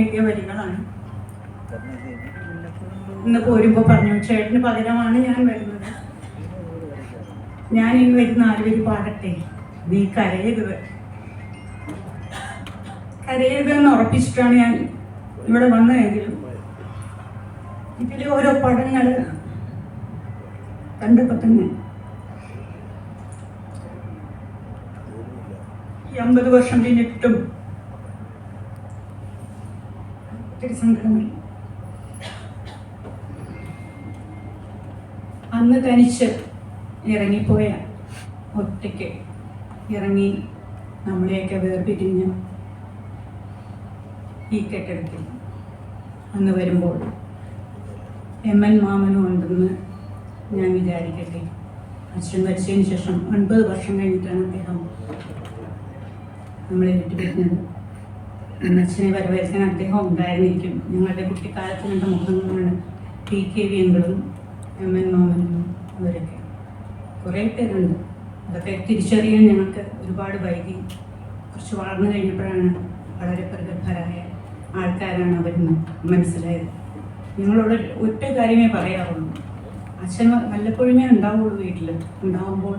എഴുതിയ വരികളാണ്. ഇന്ന് പോരുമ്പോൾ പറഞ്ഞു ചേട്ടന് പകരമാണ് ഞാൻ വരുന്നത്. ഞാൻ ഇനി വരുന്ന ആരുപേര് പാടട്ടെ? നീ കരയരുത്. കരയരുതെന്ന് ഉറപ്പിച്ചിട്ടാണ് ഞാൻ ഇവിടെ വന്നതെങ്കിലും ഇതിൽ ഓരോ പടങ്ങൾ കണ്ടപ്പോൾ തന്നെ. ഈ അമ്പത് വർഷം കഴിഞ്ഞിട്ടും ഒത്തിരി സങ്കടങ്ങൾ. അന്ന് തനിച്ച് ഇറങ്ങിപ്പോയ ഒറ്റയ്ക്ക് ഇറങ്ങി നമ്മളെയൊക്കെ വേർപിരിഞ്ഞ് ഈ കെട്ടിടത്തിൽ അന്ന് വരുമ്പോൾ എം എൻ മാമനും ഉണ്ടെന്ന് ഞാൻ വിചാരിക്കട്ടെ. അച്ഛൻ മരിച്ചതിന് ശേഷം ഒൻപത് വർഷം കഴിഞ്ഞിട്ടാണ് അദ്ദേഹം നമ്മളെ വിട്ടുപിരിഞ്ഞത്. അച്ഛനെ വരവേൽക്കാൻ അദ്ദേഹം ഉണ്ടായിരുന്നിരിക്കും. ഞങ്ങളുടെ കുട്ടിക്കാലത്ത് കണ്ട മുഖങ്ങളാണ് പി കെ വി എങ്കിലും എം എൻ മാമനും അവരൊക്കെ. കുറേ പേരുണ്ട്. അതൊക്കെ തിരിച്ചറിയാൻ ഞങ്ങൾക്ക് ഒരുപാട് വൈകി. കുറച്ച് വളർന്നു കഴിഞ്ഞപ്പോഴാണ് വളരെ പ്രഗത്ഭരായ ആൾക്കാരാണ് അവരെന്ന് മനസ്സിലായത്. ഞങ്ങളോട് ഒറ്റ കാര്യമേ പറയാറുള്ളൂ. അച്ഛൻ വല്ലപ്പോഴുമേ ഉണ്ടാവുള്ളൂ വീട്ടിൽ ഉണ്ടാവുമ്പോൾ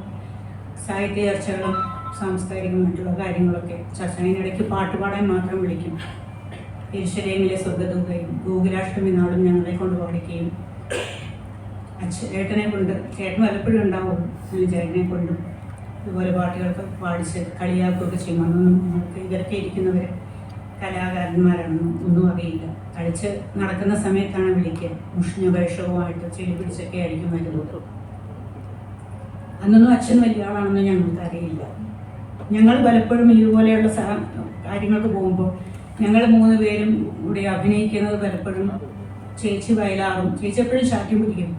സാഹിത്യ ചർച്ചകളും സാംസ്കാരികമായിട്ടുള്ള കാര്യങ്ങളൊക്കെ ചർച്ച പാട്ട് പാടാൻ മാത്രം വിളിക്കും. ഈശ്വരയിലെ സ്വർഗദൂതയും ഗോകുലാഷ്ടമി നാളും ഞങ്ങളെ കൊണ്ട് പാടിക്കുകയും അച്ഛൻ ചേട്ടനെ കൊണ്ട് ചേട്ടൻ വല്ലപ്പോഴും ഉണ്ടാവുള്ളൂ ഞാൻ ചേട്ടനെ കൊണ്ടും. ഇതുപോലെ പാട്ടുകളൊക്കെ പാടിച്ച് കളിയാക്കുകയൊക്കെ ചെയ്യും അന്നൊന്നും ഇവരൊക്കെ ഇരിക്കുന്നവർ കലാകാരന്മാരാണെന്നും ഒന്നും അറിയില്ല. കഴിച്ച് നടക്കുന്ന സമയത്താണ് വിളിക്കുക. മുഷിഞ്ഞ വേഷവുമായിട്ട് ചെളി പിടിച്ചൊക്കെ ആയിരിക്കും വരുന്നത്. അന്നൊന്നും അച്ഛൻ വലിയ ആളാണെന്ന് ഞങ്ങൾക്ക് അറിയില്ല. ഞങ്ങൾ പലപ്പോഴും ഇതുപോലെയുള്ള കാര്യങ്ങൾക്ക് പോകുമ്പോൾ ഞങ്ങൾ മൂന്ന് പേരും കൂടി അഭിനയിക്കുന്നത് പലപ്പോഴും ചേച്ചി വയലാറും ചേച്ചി എപ്പോഴും ശാഠ്യം പിടിക്കും.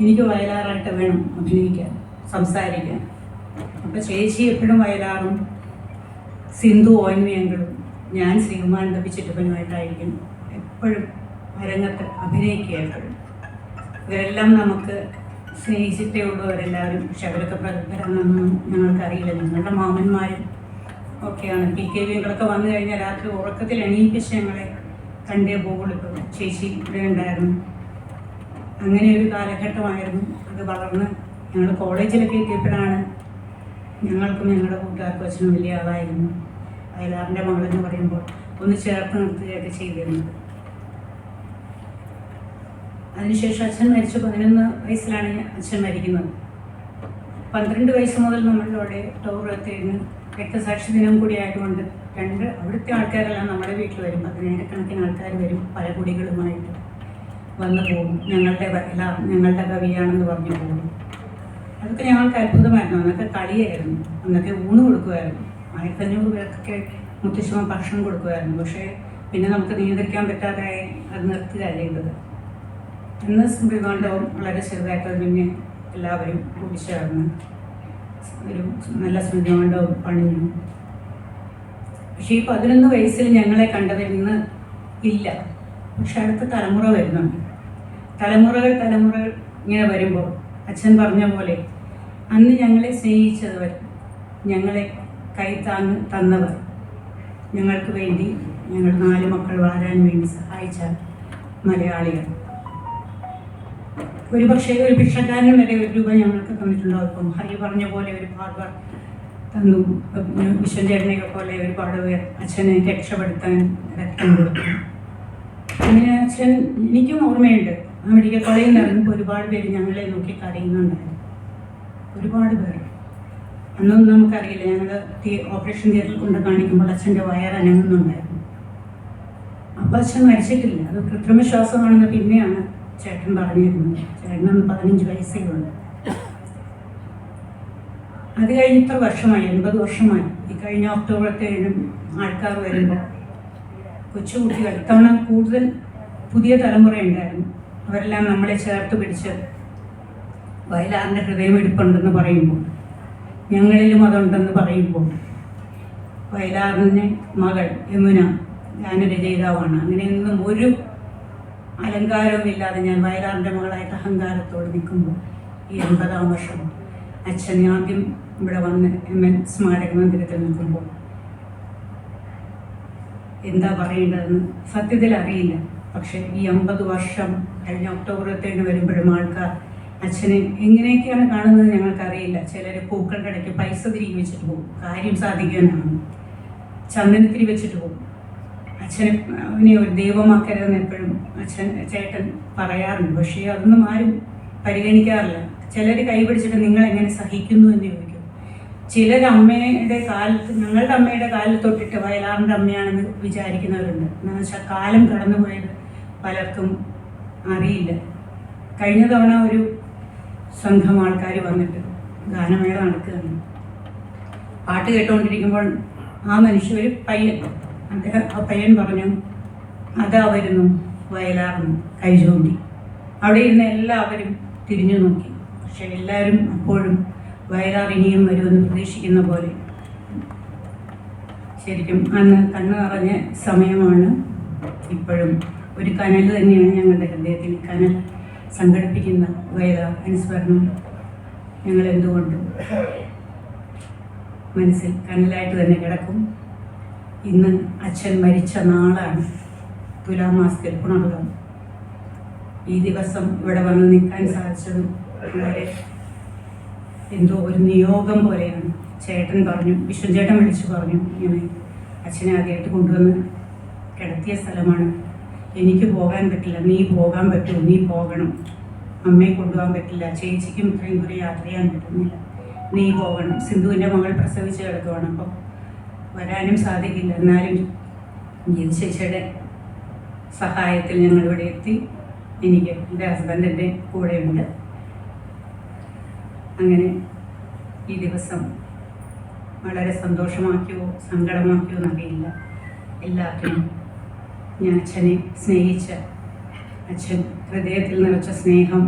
എനിക്ക് വയലാറായിട്ട് വേണം അഭിനയിക്കാൻ സംസാരിക്കാൻ. അപ്പം ചേച്ചി എപ്പോഴും വയലാറും സിന്ധു ഓൻമിയങ്കളും ഞാൻ ശ്രീകുമാരൻ തപ്പി എപ്പോഴും രംഗത്ത് അഭിനയിക്കുക എപ്പോഴും ഇവരെല്ലാം നമുക്ക് സ്നേഹിച്ചിട്ടേ ഉള്ളൂ അവരെല്ലാവരും. പക്ഷെ അവരൊക്കെ പ്രഗത്ഭരാണെന്നൊന്നും ഞങ്ങൾക്കറിയില്ല. ഞങ്ങളുടെ മാമന്മാരും ഒക്കെയാണ്. പി കെ വികളൊക്കെ വന്നു കഴിഞ്ഞാൽ രാത്രി ഉറക്കത്തിൽ എണീപ്പിച്ച് ഞങ്ങളെ കണ്ടേ പോകുള്ളൂ ഇപ്പോൾ ചേച്ചി ഇവിടെ ഉണ്ടായിരുന്നു. അങ്ങനെ ഒരു കാലഘട്ടമായിരുന്നു. അത് വളർന്ന് ഞങ്ങൾ കോളേജിലൊക്കെ എത്തിയപ്പോഴാണ് ഞങ്ങൾക്കും ഞങ്ങളുടെ കൂട്ടുകാർക്കും അച്ഛനും വലിയ ആളായിരുന്നു. അയലാറിന്റെ മകളെന്ന് പറയുമ്പോൾ ഒന്ന് ചേർത്ത് നിർത്തുകയൊക്കെ ചെയ്തിരുന്നത് അതിനുശേഷം അച്ഛൻ മരിച്ചു പതിനൊന്ന് വയസ്സിലാണ് അച്ഛൻ മരിക്കുന്നത്. പന്ത്രണ്ട് വയസ്സ് മുതൽ നമ്മളിലൂടെ ടൗറത്തേന്ന് രക്തസാക്ഷി ദിനം കൂടി ആയതുകൊണ്ട് രണ്ട് അവിടുത്തെ ആൾക്കാരെല്ലാം നമ്മുടെ വീട്ടിൽ വരും. പതിനായിരക്കണക്കിന് ആൾക്കാർ വരും പല കുടികളുമായിട്ട്. വന്നു പോകും. ഞങ്ങളുടെ വയല ഞങ്ങളുടെ കവിയാണെന്ന് പറഞ്ഞു പോകും. അതൊക്കെ ഞങ്ങൾക്ക് അത്ഭുതമായിരുന്നു. അന്നൊക്കെ കളിയായിരുന്നു. അന്നൊക്കെ ഊണ് കൊടുക്കുമായിരുന്നു. ആയിരത്തഞ്ഞൂറ് പേർക്കൊക്കെ മുത്തശ്ശിമ ഭക്ഷണം കൊടുക്കുമായിരുന്നു. പക്ഷേ പിന്നെ നമുക്ക് നിയന്ത്രിക്കാൻ പറ്റാതായി അത് നിർത്തുകയാണ് ചെയ്തത്. ഇന്ന് സ്മൃതികാണ്ഡവും വളരെ ചെറുതായിട്ട് പിന്നെ എല്ലാവരും കൂടി ഒരു നല്ല സ്മൃതികാണ്ഡവും പണിഞ്ഞു. പക്ഷേ ഈ പതിനൊന്ന് വയസ്സിൽ ഞങ്ങളെ കണ്ടത് ഇന്ന് ഇല്ല. പക്ഷെ അടുത്ത തലമുറ വരുന്നുണ്ട്. തലമുറകൾ തലമുറകൾ ഇങ്ങനെ വരുമ്പോൾ അച്ഛൻ പറഞ്ഞ പോലെ അന്ന് ഞങ്ങളെ സ്നേഹിച്ചവർ ഞങ്ങളെ കൈ തന്നവർ. ഞങ്ങൾക്ക് വേണ്ടി ഞങ്ങൾ നാല് മക്കൾ വളരാൻ വേണ്ടി സഹായിച്ച മലയാളികൾ. ഒരു പക്ഷേ ഒരു ഭിക്ഷക്കാരൻ വരെ ഒരു രൂപ ഞങ്ങൾക്ക് തന്നിട്ടുണ്ടാവും. ഹരി പറഞ്ഞ പോലെ ഒരുപാട് പേർ തന്നു. വിശ്വചേട്ടനെയൊക്കെ പോലെ ഒരുപാട് പേർ അച്ഛനെ രക്ഷപ്പെടുത്താൻ രക്തം കൊടുത്തു. അങ്ങനെ അച്ഛൻ എനിക്കും ഓർമ്മയുണ്ട്. ആ മെഡിക്കൽ കോളേജിൽ നിന്ന് ഇറങ്ങുമ്പോൾ ഒരുപാട് പേര് ഞങ്ങളെ നോക്കി കരയുന്നുണ്ടായിരുന്നു. ഒരുപാട് പേർ. അന്നൊന്നും നമുക്കറിയില്ല. ഞങ്ങൾ ഓപ്പറേഷൻ തിയേറ്ററിൽ കൊണ്ട് കാണിക്കുമ്പോൾ അച്ഛന്റെ വയർ അനങ്ങുന്നുണ്ടായിരുന്നു. അപ്പം അച്ഛൻ മരിച്ചിട്ടില്ല. അത് കൃത്രിമ ശ്വാസമാണെന്ന് പിന്നെയാണ് ചേട്ടൻ പറഞ്ഞിരുന്നത്. ചേട്ടനൊന്ന് പതിനഞ്ച് വയസ്സേ ഉള്ളൂ. അത് കഴിഞ്ഞ് ഇത്ര വർഷമായി എൺപത് വർഷമായി. ഈ കഴിഞ്ഞ ഒക്ടോബറത്തെ ആൾക്കാർ വരുമ്പോൾ കൊച്ചുകുട്ടികൾ ഇത്തവണ കൂടുതൽ പുതിയ തലമുറ ഉണ്ടായിരുന്നു. അവരെല്ലാം നമ്മളെ ചേർത്ത് പിടിച്ച് വയലാറിന്റെ ഹൃദയമിടിപ്പുണ്ടെന്ന് പറയുമ്പോൾ ഞങ്ങളിലും അതുണ്ടെന്ന് പറയുമ്പോൾ വയലാറിന്റെ മകൾ യമുന ഗാനരചയിതാവാണ് അങ്ങനെയൊന്നും ഒരു അലങ്കാരവും ഇല്ലാതെ ഞാൻ വയലാറിന്റെ മകളായിട്ട് അഹങ്കാരത്തോട് നിൽക്കുമ്പോൾ ഈ എൺപതാം വർഷം അച്ഛൻ ആദ്യം ഇവിടെ വന്ന് എം എൻ സ്മാരക മന്ദിരത്തിൽ നിൽക്കുമ്പോൾ എന്താ പറയേണ്ടതെന്ന് സത്യത്തിൽ അറിയില്ല. പക്ഷെ ഈ അമ്പത് വർഷം കഴിഞ്ഞ ഒക്ടോബർ ഇരുപത്തേഴിന് വരുമ്പോഴും ആൾക്കാർ അച്ഛനെ എങ്ങനെയൊക്കെയാണ് കാണുന്നത് ഞങ്ങൾക്കറിയില്ല. ചിലർ പൂക്കളുടെ ഇടയ്ക്ക് പൈസ തിരികെ വെച്ചിട്ട് പോകും. കാര്യം സാധിക്കാനാണ്. ചന്ദനത്തിരി വെച്ചിട്ട് പോകും. അച്ഛനെ അവനെ ഒരു ദൈവമാക്കരുതെന്ന് എപ്പോഴും അച്ഛൻ ചേട്ടൻ പറയാറുണ്ട്. പക്ഷേ അതൊന്നും ആരും പരിഗണിക്കാറില്ല. ചിലർ കൈപിടിച്ചിട്ട് നിങ്ങൾ എങ്ങനെ സഹിക്കുന്നു എന്ന് ചോദിക്കും. ചിലർ അമ്മയുടെ കാലത്ത് ഞങ്ങളുടെ അമ്മയുടെ കാലിൽ തൊട്ടിട്ട് വയലാറിന്റെ അമ്മയാണെന്ന് വിചാരിക്കുന്നവരുണ്ട്. എന്നു വെച്ചാൽ കാലം കടന്നുപോയത് പലർക്കും അറിയില്ല. കഴിഞ്ഞ തവണ ഒരു സംഘം ആൾക്കാർ വന്നിട്ട് ഗാനമേള നടക്കുകയാണ്. പാട്ട് കേട്ടുകൊണ്ടിരിക്കുമ്പോൾ ആ മനുഷ്യ ഒരു പയ്യൻ അദ്ദേഹം ആ പയ്യൻ പറഞ്ഞു അതാ വരുന്നു വയലാർന്നു കൈചോണ്ടി അവിടെ ഇരുന്ന് എല്ലാവരും തിരിഞ്ഞു നോക്കി. പക്ഷെ എല്ലാവരും അപ്പോഴും വയലാർ ഇനിയും വരുമെന്ന് പ്രതീക്ഷിക്കുന്ന പോലെ. ശരിക്കും അന്ന് കണ്ണു നിറഞ്ഞ സമയമാണ് ഇപ്പോഴും. ഒരു കനൽ തന്നെയാണ് ഞങ്ങളുടെ ഹൃദയത്തിൽ. കനൽ സംഘടിപ്പിക്കുന്ന വേദ അനുസ്മരണം ഞങ്ങൾ എന്തുകൊണ്ടും മനസ്സിൽ കനലായിട്ട് തന്നെ കിടക്കും. ഇന്ന് അച്ഛൻ മരിച്ച നാളാണ് തുലാമാസത്തിൽ പുണർതം ഈ ദിവസം ഇവിടെ വന്ന് നിൽക്കാൻ സാധിച്ചതും വളരെ എന്തോ ഒരു നിയോഗം പോലെയാണ്. ചേട്ടൻ പറഞ്ഞു വിഷ്ണു വിളിച്ചു പറഞ്ഞു ഇങ്ങനെ അച്ഛനെ ആദ്യമായിട്ട് കൊണ്ടുവന്ന് കിടത്തിയ സ്ഥലമാണ് എനിക്ക് പോകാൻ പറ്റില്ല നീ പോകാൻ പറ്റുമോ നീ പോകണം. അമ്മയെ കൊണ്ടുപോകാൻ പറ്റില്ല ചേച്ചിക്കും ഇത്രയും ദൂരം യാത്ര ചെയ്യാൻ പറ്റുന്നില്ല. നീ പോകണം. സിന്ധുവിന്റെ മകൾ പ്രസവിച്ച് കിടക്കുവാണ്. അപ്പം വരാനും സാധിക്കില്ല. എന്നാലും ചേച്ചിയുടെ സഹായത്തിൽ ഞങ്ങൾ ഇവിടെ എത്തി. എനിക്ക് എന്റെ ഹസ്ബൻഡിന്റെ കൂടെയുണ്ട്. അങ്ങനെ ഈ ദിവസം വളരെ സന്തോഷമാക്കിയോ സങ്കടമാക്കിയോ എന്നറിയില്ല എല്ലാത്തിനും ഞാൻ അച്ഛനെ സ്നേഹിച്ച് അച്ഛൻ ഹൃദയത്തിൽ നിറച്ച സ്നേഹം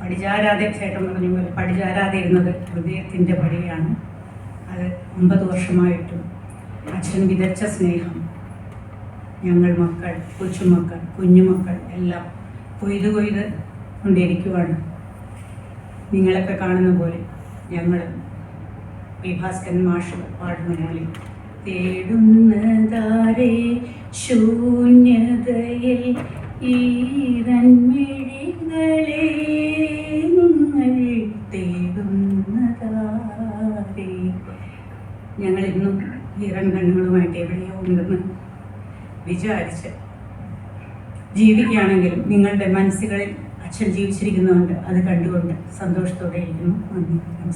പടിചാരാതെ ചേട്ടൻ പറഞ്ഞ പോലെ പടിചാരാതെ ഇരുന്നത് ഹൃദയത്തിന്റെ പടിയാണ്. അത് ഒമ്പത് വർഷമായിട്ടും അച്ഛൻ വിതച്ച സ്നേഹം. ഞങ്ങൾ മക്കൾ കൊച്ചുമക്കൾ കുഞ്ഞുമക്കൾ എല്ലാം കൊയ്ത് കൊയ്ത് കൊണ്ടിരിക്കുവാണ് നിങ്ങളൊക്കെ കാണുന്ന പോലെ ഞങ്ങൾ പി ഭാസ്കരൻ മാഷ് പാടുന്ന തേടുന്നതാരെ ശൂന്യതയിൽ ഈതന്മിഴികളെ നിങ്ങൾ തേടുന്നതാരെ. ഞങ്ങൾ ഇന്നും ഈറൻ എവിടെയോ ഉണ്ടെന്ന് വിചാരിച്ച് ജീവിക്കുകയാണെങ്കിലും നിങ്ങളുടെ മനസ്സുകളിൽ അച്ഛൻ ജീവിച്ചിരിക്കുന്നുണ്ട്. അത് കണ്ടുകൊണ്ട് സന്തോഷത്തോടെ ഇരിക്കുന്നു. നന്ദി. നമസ്കാരം.